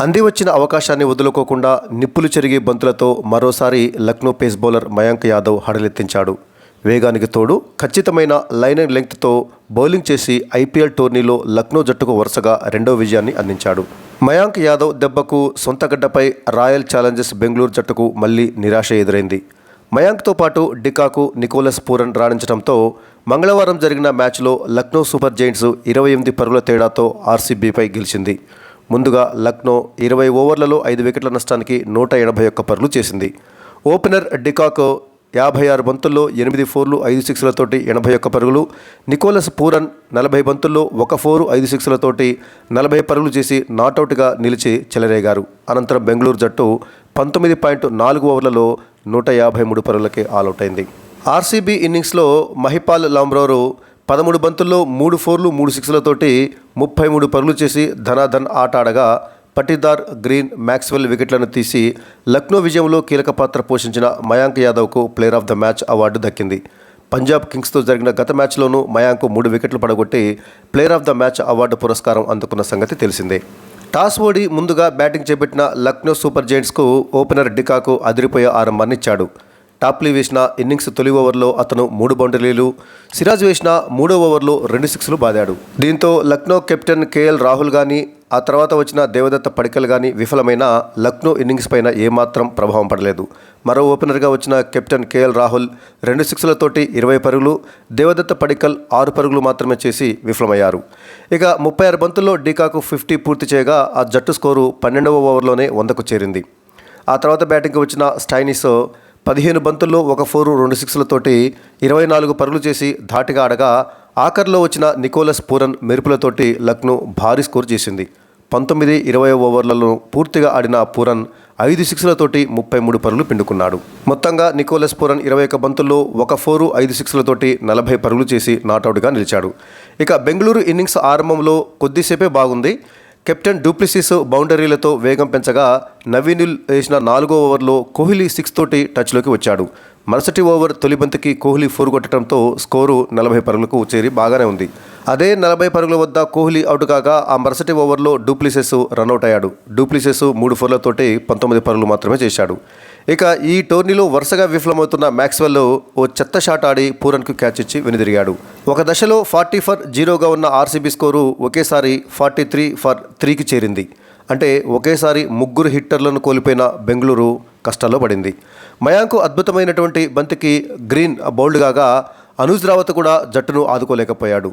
అంది వచ్చిన అవకాశాన్ని వదులుకోకుండా నిప్పులు చెరిగే బంతులతో మరోసారి లక్నో పేస్ బౌలర్ మయాంక్ యాదవ్ హడలెత్తించాడు. వేగానికి తోడు ఖచ్చితమైన లైన్ అండ్ లెంగ్త్తో బౌలింగ్ చేసి ఐపీఎల్ టోర్నీలో లక్నో జట్టుకు వరుసగా రెండో విజయాన్ని అందించాడు. మయాంక్ యాదవ్ దెబ్బకు సొంత గడ్డపై రాయల్ ఛాలెంజర్స్ బెంగళూరు జట్టుకు మళ్ళీ నిరాశ ఎదురైంది. మయాంక్తో పాటు డికాకు నికోలస్ పూరన్ రాణించడంతో మంగళవారం జరిగిన మ్యాచ్లో లక్నో సూపర్ జైంట్స్ ఇరవై ఎనిమిది పరుగుల తేడాతో ఆర్సీబీపై గెలిచింది. ముందుగా లక్నో ఇరవై ఓవర్లలో ఐదు వికెట్ల నష్టానికి నూట ఎనభై ఒక్క పరుగులు చేసింది. ఓపెనర్ డికాక్ యాభై ఆరు బంతుల్లో ఎనిమిది ఫోర్లు ఐదు సిక్స్లతోటి ఎనభై ఒక్క పరుగులు. నికోలస్ పూరన్ నలభై బంతుల్లో ఒక ఫోరు ఐదు సిక్స్లతోటి నలభై పరుగులు చేసి నాటౌట్గా నిలిచి చెలరేగారు. అనంతరం బెంగళూరు జట్టు పంతొమ్మిది పాయింట్ నాలుగు ఓవర్లలో నూట యాభై మూడు పరుగులకే ఆలౌట్ అయింది. ఆర్సీబీ ఇన్నింగ్స్లో మహిపాల్ లాంబ్రోరు పదమూడు బంతుల్లో మూడు ఫోర్లు మూడు సిక్స్లతోటి ముప్పై మూడు పరుగులు చేసి ధనాధన్ ఆట ఆడగా పటిదార్ గ్రీన్ మ్యాక్స్వెల్ వికెట్లను తీసి లక్నో విజయంలో కీలక పాత్ర పోషించిన Mayank యాదవ్కు player of the match award దక్కింది. పంజాబ్ కింగ్స్తో జరిగిన గత మ్యాచ్లోనూ మయాంక్ మూడు వికెట్లు పడగొట్టి player of the match award పురస్కారం అందుకున్న సంగతి తెలిసిందే. టాస్ ఓడి ముందుగా బ్యాటింగ్ చేపట్టిన లక్నో సూపర్ జైంట్స్కు ఓపెనర్ డికాకు అదిరిపోయే ఆరంభాన్ని ఇచ్చాడు. టాప్లీ వేసిన ఇన్నింగ్స్ తొలి ఓవర్లో అతను మూడు బౌండరీలు సిరాజ్ వేసిన మూడో ఓవర్లో రెండు సిక్స్లు బాదాడు. దీంతో లక్నో కెప్టెన్ కేఎల్ రాహుల్ కానీ ఆ తర్వాత వచ్చిన దేవదత్త పడికల్ కానీ విఫలమైన లక్నో ఇన్నింగ్స్ పైన ఏమాత్రం ప్రభావం పడలేదు. మరో ఓపెనర్గా వచ్చిన కెప్టెన్ కేఎల్ రాహుల్ రెండు సిక్స్లతోటి ఇరవై పరుగులు దేవదత్త పడికల్ ఆరు పరుగులు మాత్రమే చేసి విఫలమయ్యారు. ఇక ముప్పై ఆరు బంతుల్లో డీకాకు ఫిఫ్టీ పూర్తి చేయగా ఆ జట్టు స్కోరు పన్నెండవ ఓవర్లోనే వందకు చేరింది. ఆ తర్వాత బ్యాటింగ్కి వచ్చిన స్టైనిస్ పదిహేను బంతుల్లో ఒక ఫోరు రెండు సిక్స్లతోటి ఇరవై నాలుగు పరుగులు చేసి ధాటిగా ఆడగా ఆఖర్లో వచ్చిన నికోలస్ పూరన్ మెరుపులతోటి లక్నో భారీ స్కోర్ చేసింది. పంతొమ్మిది ఇరవై ఓవర్లలో పూర్తిగా ఆడిన పూరన్ ఐదు సిక్స్లతోటి ముప్పై మూడు పరుగులు పిండుకున్నాడు. మొత్తంగా నికోలస్ పూరన్ ఇరవై ఒక్క బంతుల్లో ఒక ఫోరు ఐదు సిక్స్లతోటి నలభై పరుగులు చేసి నాటౌట్గా నిలిచాడు. ఇక బెంగళూరు ఇన్నింగ్స్ ఆరంభంలో కొద్దిసేపే బాగుంది. కెప్టెన్ డూప్లిసిస్ బౌండరీలతో వేగం పెంచగా నవీనుల్ వేసిన నాలుగో ఓవర్లో కోహ్లీ సిక్స్ తోటి టచ్లోకి వచ్చాడు. మరుసటి ఓవర్ తొలి బంతికి కోహ్లీ ఫోర్ కొట్టడంతో స్కోరు నలభై పరుగులకు చేరి బాగానే ఉంది. అదే నలభై పరుగుల వద్ద కోహ్లీ అవుట్ కాగా ఆ మరుసటి ఓవర్లో డూప్లిసెస్ రన్అట్ అయ్యాడు. డూప్లిసెస్ మూడు ఫోర్లతోటి పంతొమ్మిది పరుగులు మాత్రమే చేశాడు. ఇక ఈ టోర్నీలో వరుసగా విఫలమవుతున్న మ్యాక్స్వెల్ ఓ చెత్త షాట్ ఆడి పూరన్కు క్యాచ్ ఇచ్చి వెనుదిరిగాడు. ఒక దశలో ఫార్టీ ఫర్ జీరోగా ఉన్న ఆర్సీబీ స్కోరు ఒకేసారి ఫార్టీ త్రీ ఫర్ త్రీకి చేరింది. అంటే ఒకేసారి ముగ్గురు హిట్టర్లను కోల్పోయిన బెంగళూరు కష్టాల్లో పడింది. మయాంకు అద్భుతమైనటువంటి బంతికి గ్రీన్ బౌల్డ్ కాగా అనూజ్ రావత్ కూడా జట్టును ఆదుకోలేకపోయాడు.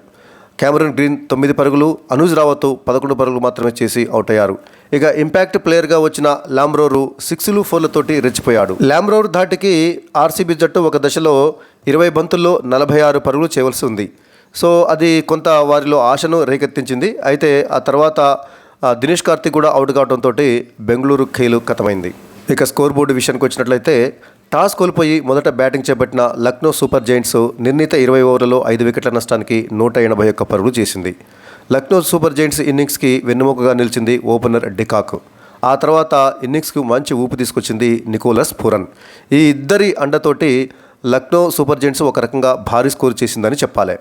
కెమెరన్ గ్రీన్ తొమ్మిది పరుగులు అనూజ్ రావత్ పదకొండు పరుగులు మాత్రమే చేసి అవుట్ అయ్యారు ఇక ఇంపాక్ట్ ప్లేయర్గా వచ్చిన లాంబ్రోరు సిక్స్లు ఫోర్లతోటి రెచ్చిపోయాడు. లాంబ్రోర్ ధాటికి ఆర్సీబీ జట్టు ఒక దశలో ఇరవై బంతుల్లో నలభై ఆరు పరుగులు చేయవలసి ఉంది. సో అది కొంత వారిలో ఆశను రేకెత్తించింది. అయితే ఆ తర్వాత ఆ, దినేష్ కార్తిక్ కూడా అవుట్ కావడంతో బెంగళూరు ఖేలు కథమైంది. ఇక స్కోర్ బోర్డు విషయానికి వచ్చినట్లయితే టాస్ కోల్పోయి మొదట బ్యాటింగ్ చేపట్టిన లక్నో సూపర్ జైంట్స్ నిర్ణీత ఇరవై ఓవర్లలో ఐదు వికెట్ల నష్టానికి నూట ఎనభై ఒక్క పరుగులు చేసింది. లక్నో సూపర్ జైంట్స్ ఇన్నింగ్స్కి వెన్నెముకగా నిలిచింది ఓపెనర్ డికాక్. ఆ తర్వాత ఇన్నింగ్స్కు మంచి ఊపు తీసుకొచ్చింది నికోలస్ పూరన్. ఈ ఇద్దరి అండతోటి లక్నో సూపర్ జెంట్స్ ఒక రకంగా భారీ స్కోర్ చేసిందని చెప్పాలి.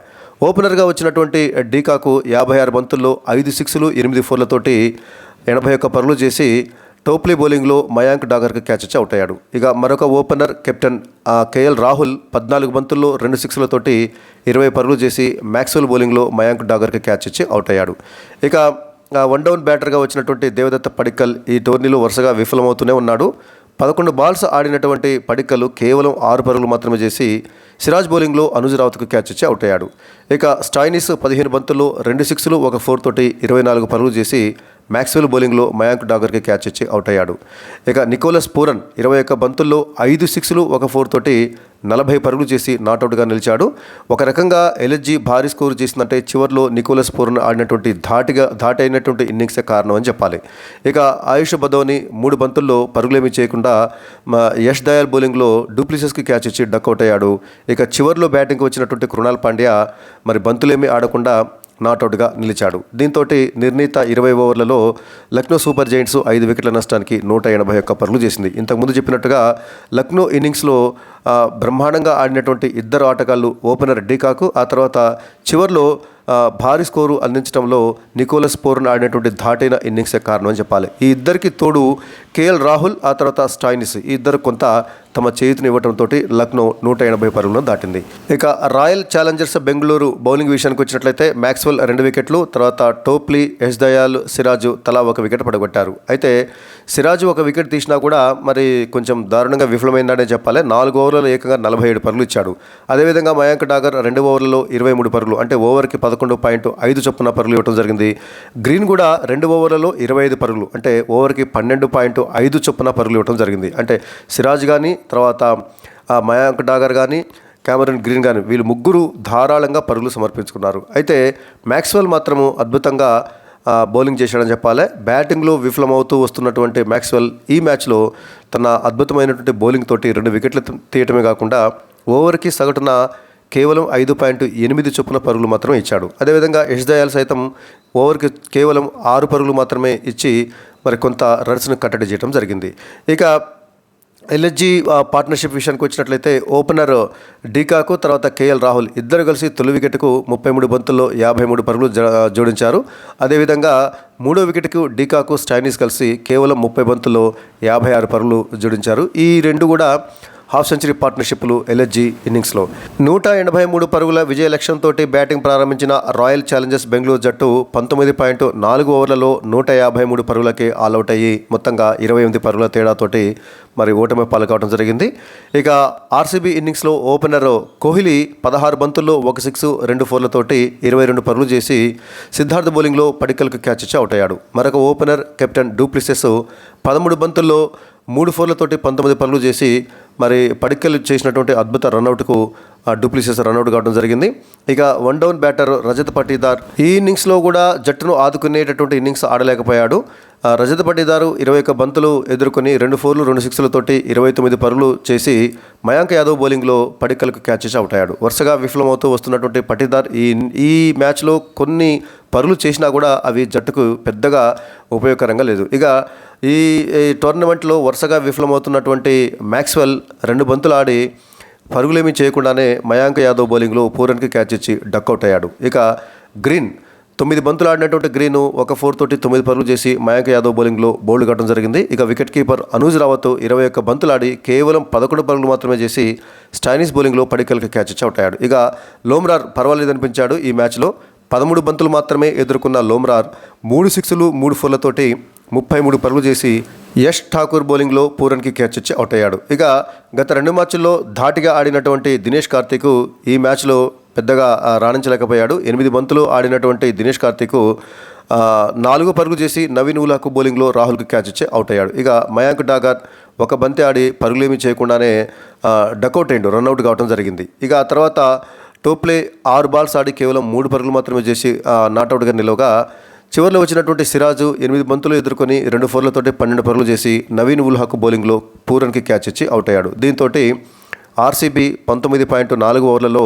ఓపెనర్గా వచ్చినటువంటి డీకాకు యాభై ఆరు బంతుల్లో ఐదు సిక్స్లు ఎనిమిది ఫోర్లతోటి ఎనభై ఒక్క పరులు చేసి టోప్లీ బౌలింగ్లో మయాంక్ డాగర్కి క్యాచ్ ఇచ్చి అవుట్ అయ్యాడు. ఇక మరొక ఓపెనర్ కెప్టెన్ కేఎల్ రాహుల్ పద్నాలుగు బంతుల్లో రెండు సిక్స్లతోటి ఇరవై పరుగులు చేసి మ్యాక్స్వెల్ బౌలింగ్లో మయాంక్ డాగర్కి క్యాచ్ ఇచ్చి అవుట్ అయ్యాడు. ఇక ఆ, వన్ డౌన్ బ్యాటర్గా వచ్చినటువంటి దేవదత్త పడిక్కల్ ఈ టోర్నీలో వరుసగా విఫలమవుతూనే ఉన్నాడు. పదకొండు బాల్స్ ఆడినటువంటి పడిక్కలు కేవలం ఆరు పరుగులు మాత్రమే చేసి సిరాజ్ బౌలింగ్లో అనుజ్ రావత్కు క్యాచ్ ఇచ్చి అవుట్ అయ్యాడు. ఇక స్టాయినిస్ పదిహేను బంతుల్లో రెండు సిక్స్లు ఒక ఫోర్ తోటి ఇరవై నాలుగు పరుగులు చేసి మ్యాక్స్వెల్ బౌలింగ్లో మయాంక్ డాగర్కి క్యాచ్ ఇచ్చి అవుట్ అయ్యాడు. ఇక నికోలస్ పూరన్ ఇరవై ఒక్క బంతుల్లో ఐదు సిక్స్లు ఒక ఫోర్ తోటి నలభై పరుగులు చేసి నాటౌట్గా నిలిచాడు. ఒక రకంగా ఎల్ఎస్జీ భారీ స్కోర్ చేసిందంటే చివరిలో నికోలస్ పూరన్ ఆడినటువంటి ధాటిగా ధాటి అయినటువంటి ఇన్నింగ్సే కారణం అని చెప్పాలి. ఇక ఆయుష్ బదోని మూడు బంతుల్లో పరుగులేమీ చేయకుండా మా యష్ దయాల్ బౌలింగ్లో డూప్లిసెస్కి క్యాచ్ ఇచ్చి డక్అవుట్ అయ్యాడు. ఇక చివరిలో బ్యాటింగ్కి వచ్చినటువంటి కృణాల్ పాండ్యా మరి బంతులేమీ ఆడకుండా నాటౌట్గా నిలిచాడు. దీంతో నిర్ణీత ఇరవై ఓవర్లలో లక్నో సూపర్ జైంట్స్ ఐదు వికెట్ల నష్టానికి నూట ఎనభై ఒక్క పరుగులు చేసింది. ఇంతకుముందు చెప్పినట్టుగా లక్నో ఇన్నింగ్స్లో బ్రహ్మాండంగా ఆడినటువంటి ఇద్దరు ఆటగాళ్ళు ఓపెనర్ డీకాకు ఆ తర్వాత చివర్లో భారీ స్కోరు అందించడంలో నికోలస్ పోర్న్ ఆడినటువంటి ధాటైన ఇన్నింగ్సే కారణం చెప్పాలి. ఈ ఇద్దరికి తోడు కేఎల్ రాహుల్ ఆ తర్వాత స్టాయినిస్. ఈ ఇద్దరు కొంత తమ చేతిని ఇవ్వడంతో లక్నో నూట ఎనభై పరుగులను దాటింది. ఇక రాయల్ ఛాలెంజర్స్ బెంగళూరు బౌలింగ్ విషయానికి వచ్చినట్లయితే మ్యాక్స్వెల్ రెండు వికెట్లు తర్వాత టోప్లీ యశ్ దయాల్ సిరాజు తలా ఒక వికెట్ పడగొట్టారు. అయితే సిరాజు ఒక వికెట్ తీసినా కూడా మరి కొంచెం దారుణంగా విఫలమైందనే చెప్పాలి. నాలుగు ఓవర్లలో ఏకంగా నలభై ఏడు పరుగులు ఇచ్చాడు. అదేవిధంగా మయాంక్ డాగర్ రెండు ఓవర్లలో ఇరవై మూడు పరుగులు అంటే ఓవర్కి పదకొండు పాయింట్ ఐదు చొప్పున పరుగులు ఇవ్వడం జరిగింది. గ్రీన్ కూడా రెండు ఓవర్లలో ఇరవై ఐదు పరుగులు అంటే ఓవర్కి పన్నెండు పాయింట్ ఐదు చొప్పున పరుగులు ఇవ్వడం జరిగింది. అంటే సిరాజ్ కానీ తర్వాత మయాంక్ డాగర్ కానీ క్యామరన్ గ్రీన్ కానీ వీళ్ళు ముగ్గురు ధారాళంగా పరుగులు సమర్పించుకున్నారు. అయితే మ్యాక్స్వెల్ మాత్రము అద్భుతంగా బౌలింగ్ చేశాడని చెప్పాలి. బ్యాటింగ్లో విఫలమవుతూ వస్తున్నటువంటి మ్యాక్స్వెల్ ఈ మ్యాచ్లో తన అద్భుతమైనటువంటి బౌలింగ్ తోటి రెండు వికెట్లు తీయటమే కాకుండా ఓవర్కి సగటున కేవలం ఐదు పాయింట్ ఎనిమిది చొప్పున పరుగులు మాత్రమే ఇచ్చాడు. అదేవిధంగా యశ్ దయాల్ సైతం ఓవర్కి కేవలం ఆరు పరుగులు మాత్రమే ఇచ్చి మరి కొంత రన్స్ను కట్టడి చేయడం జరిగింది. ఇక ఎల్ఎస్జీ పార్ట్నర్షిప్ విషయానికి వచ్చినట్లయితే ఓపెనర్ డీకాకు తర్వాత కేఎల్ రాహుల్ ఇద్దరు కలిసి తొలి వికెట్కు ముప్పై మూడు బంతుల్లో యాభై మూడు పరుగులు జోడించారు. అదేవిధంగా మూడో వికెట్కు డీకాకు స్టైనీస్ కలిసి కేవలం ముప్పై బంతుల్లో యాభై ఆరు పరుగులు జోడించారు. ఈ రెండు కూడా హాఫ్ సెంచరీ పార్ట్నర్షిప్లు ఎల్ఎస్జీ ఇన్నింగ్స్లో. నూట ఎనభై మూడు పరుగుల విజయ లక్ష్యంతో బ్యాటింగ్ ప్రారంభించిన రాయల్ ఛాలెంజర్స్ బెంగళూరు జట్టు పంతొమ్మిది పాయింట్ నాలుగు ఓవర్లలో నూట యాభై మూడు పరుగులకే ఆల్అవుట్ అయ్యి మొత్తంగా ఇరవై ఎనిమిది పరుగుల తేడాతోటి మరి ఓటమి పాల్గొవడం జరిగింది. ఇక ఆర్సీబీ ఇన్నింగ్స్లో ఓపెనర్ కోహ్లీ పదహారు బంతుల్లో ఒక సిక్స్ రెండు ఫోర్లతోటి ఇరవై రెండు పరుగులు చేసి సిద్ధార్థ బౌలింగ్లో పడికలకు క్యాచ్ ఇచ్చి అవుట్ అయ్యాడు మరొక ఓపెనర్ కెప్టెన్ డూప్లిసెస్ పదమూడు బంతుల్లో మూడు ఫోర్లతోటి పంతొమ్మిది పనులు చేసి మరి పడిక్కలు చేసినటువంటి అద్భుత రన్అట్కు డూప్లిసెస్ రన్అట్ కావడం జరిగింది. ఇక one down batter Rajat Patidar ఈ ఇన్నింగ్స్లో కూడా జట్టును ఆదుకునేటటువంటి ఇన్నింగ్స్ ఆడలేకపోయాడు. ఆ, రజత్ పటీదారు ఇరవై ఒక్క బంతులు ఎదుర్కొని రెండు ఫోర్లు రెండు సిక్స్లతోటి ఇరవై తొమ్మిది పరులు చేసి మయాంక్ యాదవ్ బౌలింగ్లో పడిక్కలకు క్యాచ్ చేసి అవుట్ అయ్యాడు. వరుసగా విఫలమవుతూ వస్తున్నటువంటి పటీదార్ ఈ ఈ మ్యాచ్లో కొన్ని పరుగులు చేసినా కూడా అవి జట్టుకు పెద్దగా ఉపయోగకరంగా లేదు. ఇక ఈ టోర్నమెంట్లో వరుసగా విఫలమవుతున్నటువంటి మ్యాక్స్వెల్ రెండు బంతులు ఆడి పరుగులేమీ చేయకుండానే మయాంక్ యాదవ్ బౌలింగ్లో పూరన్కి క్యాచ్ ఇచ్చి డక్అవుట్ అయ్యాడు. ఇక గ్రీన్ తొమ్మిది బంతులు ఆడినటువంటి గ్రీన్ ఒక ఫోర్ తోటి తొమ్మిది పరుగులు చేసి మయాంక్ యాదవ్ బౌలింగ్లో బౌల్డ్ కట్టడం జరిగింది. ఇక వికెట్ కీపర్ అనూజ్ రావత్ ఇరవై ఒక్క బంతులు ఆడి కేవలం పదకొండు పరుగులు మాత్రమే చేసి స్టైనీస్ బౌలింగ్లో పడికల్కి క్యాచ్ ఇచ్చి అవుట్ అయ్యాడు. ఇక లోమ్రార్ పర్వాలేదనిపించాడు ఈ మ్యాచ్లో. పదమూడు బంతులు మాత్రమే ఎదుర్కొన్న లోమ్రార్ మూడు సిక్స్లు మూడు ఫోర్లతోటి ముప్పై మూడు పరుగులు చేసి యష్ ఠాకూర్ బౌలింగ్లో పూరన్కి క్యాచ్ ఇచ్చి అవుట్ అయ్యాడు. ఇక గత రెండు మ్యాచ్ల్లో ధాటిగా ఆడినటువంటి దినేష్ కార్తీక్ ఈ మ్యాచ్లో పెద్దగా రాణించలేకపోయాడు. ఎనిమిది బంతులు ఆడినటువంటి దినేష్ కార్తీక్ నాలుగు పరుగులు చేసి నవీన్ ఉలాకు బౌలింగ్లో రాహుల్కి క్యాచ్ ఇచ్చి అవుట్ అయ్యాడు. ఇక మయాంక్ డాగర్ ఒక బంతి ఆడి పరుగులేమీ చేయకుండానే డకౌట్ అయ్యిండు రన్అట్ కావడం జరిగింది. ఇక ఆ తర్వాత టోప్లే ఆరు బాల్స్ ఆడి కేవలం మూడు పరుగులు మాత్రమే చేసి నాటౌట్గా నాట్అవుట్గా నిలవగా చివరిలో వచ్చినటువంటి సిరాజు ఎనిమిది బంతులు ఎదుర్కొని రెండు ఫోర్లతోటి పన్నెండు పరుగులు చేసి నవీన్ ఉల్ బౌలింగ్లో పూరన్కి క్యాచ్ ఇచ్చి అవుట్ అయ్యాడు. దీంతో ఆర్సీబీ పంతొమ్మిది పాయింట్ నాలుగు ఓవర్లలో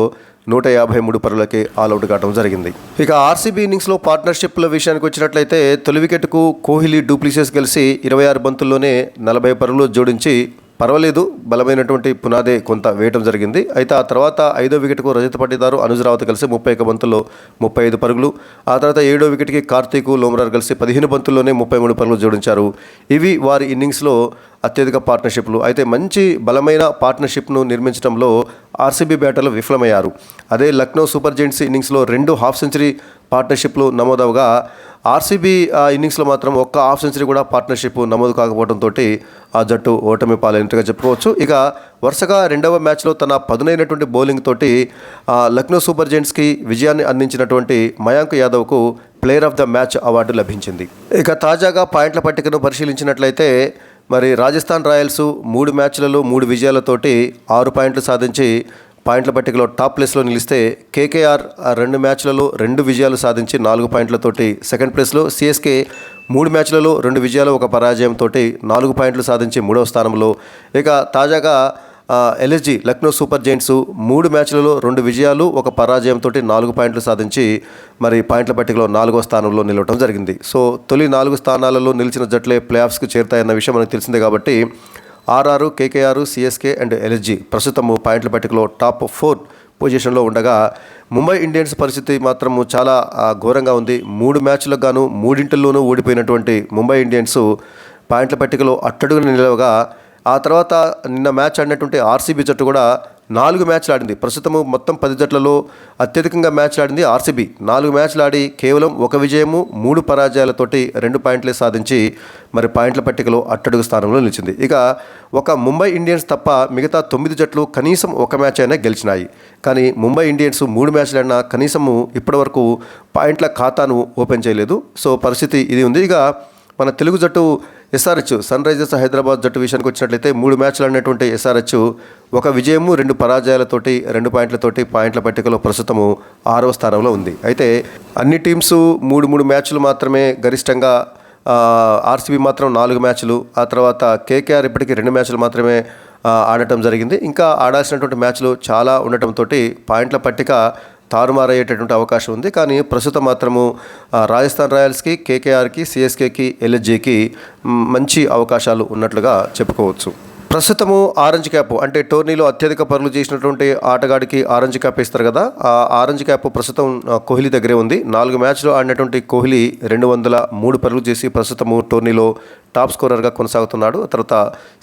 నూట యాభై మూడు పరులకే ఆల్అవుట్ కావడం జరిగింది. ఇక ఆర్సీబీ ఇన్నింగ్స్లో పార్ట్నర్షిప్ల విషయానికి వచ్చినట్లయితే తొలి వికెట్కు కోహ్లీ డూప్లిసెస్ కలిసి ఇరవై ఆరు బంతుల్లోనే నలభై పరుగులు జోడించి పర్వాలేదు బలమైనటువంటి పునాదే కొంత వేయటం జరిగింది. అయితే ఆ తర్వాత ఐదో వికెట్కు రజత పట్టిదారు అనుజరావత్ కలిసి ముప్పై ఒక బంతుల్లో ముప్పై ఐదు పరుగులు. ఆ తర్వాత ఏడో వికెట్కి కార్తీక్ లోమ్రార్ కలిసి పదిహేను బంతుల్లోనే ముప్పై మూడు పరుగులు జోడించారు. ఇవి వారి ఇన్నింగ్స్లో అత్యధిక పార్ట్నర్షిప్లు. అయితే మంచి బలమైన పార్ట్నర్షిప్ను నిర్మించడంలో ఆర్సీబీ బ్యాటర్లు విఫలమయ్యారు. అదే లక్నో సూపర్ జెయింట్స్ ఇన్నింగ్స్లో రెండు హాఫ్ సెంచరీ పార్ట్నర్షిప్లు నమోదవగా ఆర్సీబీ ఆ ఇన్నింగ్స్లో మాత్రం ఒక్క హాఫ్ సెంచరీ కూడా పార్ట్నర్షిప్ నమోదు కాకపోవడంతో ఆ జట్టు ఓటమి పాలైనట్టుగా చెప్పుకోవచ్చు. ఇక వరుసగా రెండవ మ్యాచ్లో తన పదునైనటువంటి బౌలింగ్ తోటి ఆ, లక్నో సూపర్ జెయింట్స్కి విజయాన్ని అందించినటువంటి Mayank యాదవ్కు player of the match award లభించింది. ఇక తాజాగా పాయింట్ల పట్టికను పరిశీలించినట్లయితే మరి రాజస్థాన్ రాయల్స్ మూడు మ్యాచ్లలో మూడు విజయాలతోటి ఆరు పాయింట్లు సాధించి పాయింట్ల పట్టికలో టాప్ ప్లేస్లో నిలిస్తే కేకేఆర్ రెండు మ్యాచ్లలో రెండు విజయాలు సాధించి నాలుగు పాయింట్లతోటి సెకండ్ ప్లేస్లో సిఎస్కే మూడు మ్యాచ్లలో రెండు విజయాలు ఒక పరాజయంతో నాలుగు పాయింట్లు సాధించి మూడవ స్థానంలో. ఇక తాజాగా ఎల్ఎస్జి లక్నో సూపర్ జైంట్స్ మూడు మ్యాచ్లలో రెండు విజయాలు ఒక పరాజయంతో నాలుగు పాయింట్లు సాధించి మరి పాయింట్ల పట్టికలో నాలుగో స్థానంలో నిలవడం జరిగింది. సో తొలి నాలుగు స్థానాలలో నిలిచిన జట్లే ప్లే ఆఫ్స్కి చేరుతాయన్న విషయం మనకు తెలిసిందే కాబట్టి RR KKR CSK and LSG ప్రస్తుతం పాయింట్ల పట్టికలో టాప్ ఫోర్ పొజిషన్లో ఉండగా ముంబై ఇండియన్స్ పరిస్థితి మాత్రం చాలా ఘోరంగా ఉంది. మూడు మ్యాచ్లకు గాను మూడింటిల్లోనూ ఓడిపోయినటువంటి ముంబై ఇండియన్స్ పాయింట్ల పట్టికలో అట్టడుగున నిలవగా ఆ తర్వాత నిన్న మ్యాచ్ ఆడినటువంటి ఆర్సీబీ జట్టు కూడా నాలుగు మ్యాచ్లు ఆడింది. ప్రస్తుతము మొత్తం పది జట్లలో అత్యధికంగా మ్యాచ్లు ఆడింది ఆర్సీబీ. నాలుగు మ్యాచ్లు ఆడి కేవలం ఒక విజయము మూడు పరాజయాలతోటి రెండు పాయింట్లే సాధించి మరి పాయింట్ల పట్టికలో అట్టడుగు స్థానంలో నిలిచింది. ఇక ఒక ముంబై ఇండియన్స్ తప్ప మిగతా తొమ్మిది జట్లు కనీసం ఒక మ్యాచ్ అయినా గెలిచినాయి. కానీ ముంబై ఇండియన్స్ మూడు మ్యాచ్లు ఆడినా కనీసము ఇప్పటివరకు పాయింట్ల ఖాతాను ఓపెన్ చేయలేదు. సో పరిస్థితి ఇది ఉంది. ఇక మన తెలుగు జట్టు ఎస్ఆర్హెచ్ సన్ రైజర్స్ హైదరాబాద్ జట్టు విషయానికి వచ్చినట్లయితే మూడు మ్యాచ్లు ఆడినటువంటి ఎస్ఆర్హెచ్ ఒక విజయము రెండు పరాజయాలతోటి రెండు పాయింట్లతోటి పాయింట్ల పట్టికలో ప్రస్తుతము ఆరవ స్థానంలో ఉంది. అయితే అన్ని టీమ్స్ మూడు మూడు మ్యాచ్లు మాత్రమే గరిష్టంగా ఆర్సీబీ మాత్రం నాలుగు మ్యాచ్లు ఆ తర్వాత కేకేఆర్ ఇప్పటికీ రెండు మ్యాచ్లు మాత్రమే ఆడటం జరిగింది. ఇంకా ఆడాల్సినటువంటి మ్యాచ్లు చాలా ఉండటంతో పాయింట్ల పట్టిక తారుమారయ్యేటటువంటి అవకాశం ఉంది. కానీ ప్రస్తుతం మాత్రము రాజస్థాన్ రాయల్స్కి కేకేఆర్కి సిఎస్కేకి ఎల్ఎస్జీకి మంచి అవకాశాలు ఉన్నట్లుగా చెప్పుకోవచ్చు. ప్రస్తుతము ఆరెంజ్ క్యాప్ అంటే టోర్నీలో అత్యధిక పరులు చేసినటువంటి ఆటగాడికి ఆరెంజ్ క్యాప్ ఇస్తారు కదా. ఆ ఆరెంజ్ క్యాప్ ప్రస్తుతం కోహ్లీ దగ్గరే ఉంది. నాలుగు మ్యాచ్లు ఆడినటువంటి కోహ్లీ రెండు వందల మూడు పరుగులు చేసి ప్రస్తుతము టోర్నీలో టాప్ స్కోరర్గా కొనసాగుతున్నాడు. తర్వాత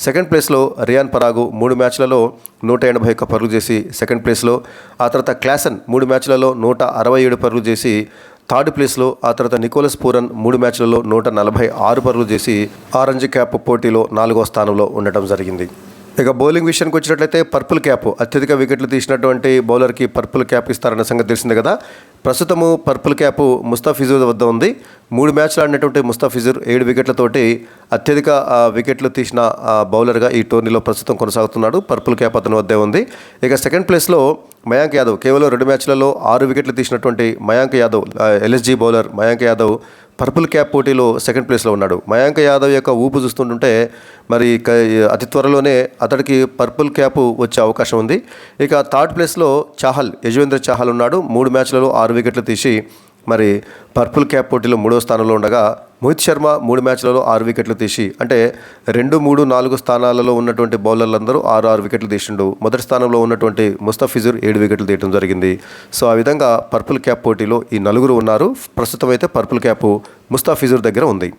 సెకండ్ ప్లేస్లో రియాన్ పరాగు మూడు మ్యాచ్లలో నూట ఎనభై ఒక్క పరుగులు చేసి సెకండ్ ప్లేస్లో ఆ తర్వాత క్లాసన్ మూడు మ్యాచ్లలో నూట అరవై ఏడు పరుగులు చేసి థర్డ్ ప్లేస్లో ఆ తర్వాత నికోలస్ పూరన్ మూడు మ్యాచ్లలో నూట నలభై ఆరు పరులు చేసి ఆరెంజ్ క్యాప్ పోటీలో నాలుగో స్థానంలో ఉండటం జరిగింది. ఇక బౌలింగ్ విషయానికి వచ్చినట్లయితే పర్పుల్ క్యాప్ అత్యధిక వికెట్లు తీసినటువంటి బౌలర్కి పర్పుల్ క్యాప్ ఇస్తారన్న సంగతి తెలిసింది కదా. ప్రస్తుతము పర్పుల్ క్యాప్ ముస్తాఫిజుర్ వద్ద ఉంది. మూడు మ్యాచ్లు ఆడినటువంటి ముస్తాఫిజుర్ ఏడు వికెట్లతోటి అత్యధిక వికెట్లు తీసిన బౌలర్గా ఈ టోర్నీలో ప్రస్తుతం కొనసాగుతున్నాడు. పర్పుల్ క్యాప్ అతని వద్దే ఉంది. ఇక సెకండ్ ప్లేస్లో మయాంక్ యాదవ్. కేవలం రెండు మ్యాచ్లలో ఆరు వికెట్లు తీసినటువంటి Mayank Yadav LSG bowler Mayank Yadav purple cap పోటీలో సెకండ్ ప్లేస్లో ఉన్నాడు. మయాంక యాదవ్ యొక్క ఊపు చూస్తుంటుంటే మరి క- అతి త్వరలోనే అతడికి పర్పుల్ క్యాప్ వచ్చే అవకాశం ఉంది. ఇక థర్డ్ ప్లేస్లో చాహల్ యజవేంద్ర చాహల్ ఉన్నాడు. మూడు మ్యాచ్లలో ఆరు వికెట్లు తీసి మరి పర్పుల్ క్యాప్ పోటీలో మూడో స్థానంలో ఉండగా మోహిత్ శర్మ మూడు మ్యాచ్లలో ఆరు వికెట్లు తీసి అంటే రెండు మూడు నాలుగు స్థానాలలో ఉన్నటువంటి బౌలర్లందరూ ఆరు ఆరు వికెట్లు తీసిండు. మొదటి స్థానంలో ఉన్నటువంటి ముస్తఫిజుర్ ఏడు వికెట్లు తీయడం జరిగింది. సో ఆ విధంగా పర్పుల్ క్యాప్ పోటీలో ఈ నలుగురు ఉన్నారు. ప్రస్తుతం అయితే పర్పుల్ క్యాప్ ముస్తాఫిజుర్ దగ్గర ఉంది.